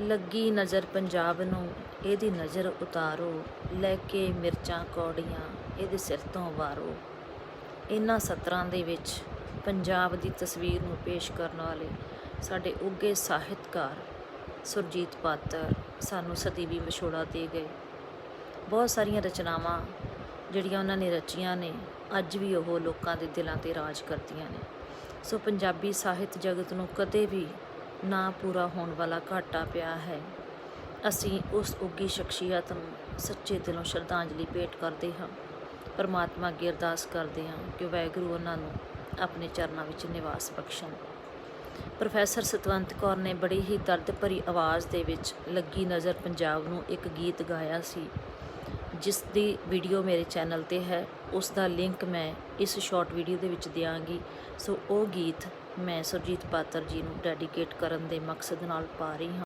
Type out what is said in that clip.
ਲੱਗੀ ਨਜ਼ਰ ਪੰਜਾਬ ਨੂੰ, ਇਹਦੀ ਨਜ਼ਰ ਉਤਾਰੋ, ਲੈ ਕੇ ਮਿਰਚਾਂ ਕੌੜੀਆਂ, ਇਹਦੇ ਸਿਰ ਤੋਂ ਵਾਰੋ। ਇਹਨਾਂ ਸਤਰਾਂ ਦੇ ਵਿੱਚ ਪੰਜਾਬ ਦੀ ਤਸਵੀਰ ਨੂੰ ਪੇਸ਼ ਕਰਨ ਵਾਲੇ ਸਾਡੇ ਉੱਗੇ ਸਾਹਿਤਕਾਰ ਸੁਰਜੀਤ ਪਾਤਰ ਸਾਨੂੰ ਸਦੀਵੀ ਵਿਛੋੜਾ ਦੇ ਗਏ। ਬਹੁਤ ਸਾਰੀਆਂ ਰਚਨਾਵਾਂ ਜਿਹੜੀਆਂ ਉਹਨਾਂ ਨੇ ਰਚੀਆਂ ਨੇ, ਅੱਜ ਵੀ ਉਹ ਲੋਕਾਂ ਦੇ ਦਿਲਾਂ ਤੇ ਰਾਜ ਕਰਦੀਆਂ ਨੇ। ਸੋ ਪੰਜਾਬੀ ਸਾਹਿਤ ਜਗਤ ਨੂੰ ਕਦੇ ਵੀ ਨਾ ਪੂਰਾ ਹੋਣ ਵਾਲਾ ਘਾਟਾ ਪਿਆ ਹੈ। ਅਸੀਂ ਉਸ ਉੱਗੀ ਸ਼ਖਸੀਅਤ ਨੂੰ ਸੱਚੇ ਦਿਲੋਂ ਸ਼ਰਧਾਂਜਲੀ ਭੇਟ ਕਰਦੇ ਹਾਂ। ਪਰਮਾਤਮਾ ਅੱਗੇ ਅਰਦਾਸ ਕਰਦੇ ਹਾਂ ਕਿ ਵਾਹਿਗੁਰੂ ਉਹਨਾਂ ਨੂੰ ਆਪਣੇ ਚਰਨਾਂ ਵਿੱਚ ਨਿਵਾਸ ਬਖਸ਼ਣ। ਪ੍ਰੋਫੈਸਰ ਸਤਵੰਤ ਕੌਰ ਨੇ ਬੜੀ ਹੀ ਦਰਦ ਭਰੀ ਆਵਾਜ਼ ਦੇ ਵਿੱਚ ਲੱਗੀ ਨਜ਼ਰ ਪੰਜਾਬ ਨੂੰ ਇੱਕ ਗੀਤ ਗਾਇਆ ਸੀ। ਜਿਸ ਦੀ ਵੀਡੀਓ ਮੇਰੇ ਚੈਨਲ ਤੇ ਹੈ, ਉਸ ਦਾ ਲਿੰਕ ਮੈਂ ਇਸ ਸ਼ਾਰਟ ਵੀਡੀਓ ਦੇ ਵਿੱਚ ਦਿਆਂਗੀ। ਸੋ ਉਹ ਗੀਤ ਮੈਂ ਸੁਰਜੀਤ ਪਾਤਰ ਜੀ ਨੂੰ ਡੈਡੀਕੇਟ ਕਰਨ ਦੇ ਮਕਸਦ ਨਾਲ ਪਾ ਰਹੀ ਹਾਂ।